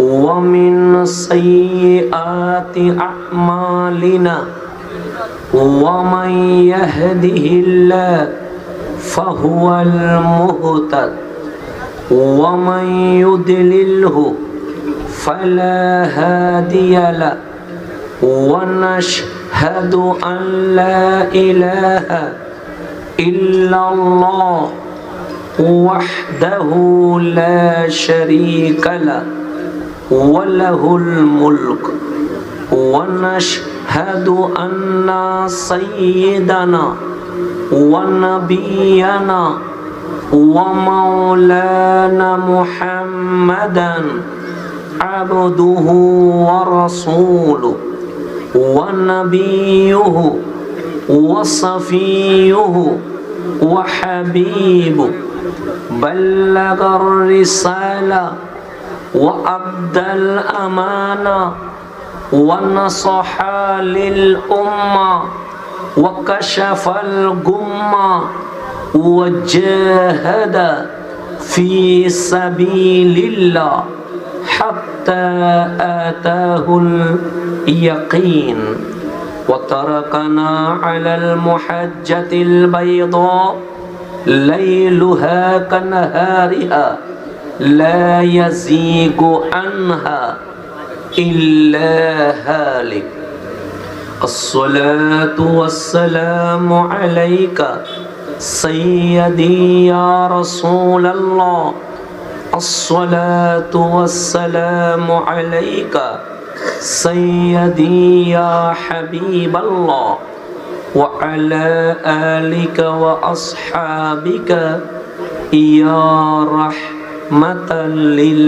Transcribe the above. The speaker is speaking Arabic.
ومن سيئات أعمالنا ومن يهده الله فهو المهتد ومن يضلله فلا هادي له ونشهد أن لا إله إلا الله وحده لا شريك له وله الملك. ونشهد أن سيدنا ونبينا ومولانا محمدا عبده ورسوله ونبيه وصفيه وحبيبه. بلغ الرسالة وأدى الأمانة ونصح للأمة وكشف الغمة وجاهد في سبيل الله حتى آتاه اليقين وتركنا على المحجة البيضاء ليلها كنهارها لا يزيغ عنها إلا هالك. الصلاة والسلام عليك سيدي يا رسول الله. الصلاة والسلام عليك سيدي يا حبيب الله. وعلى آلك وأصحابك يا رحمة মাতাল লিল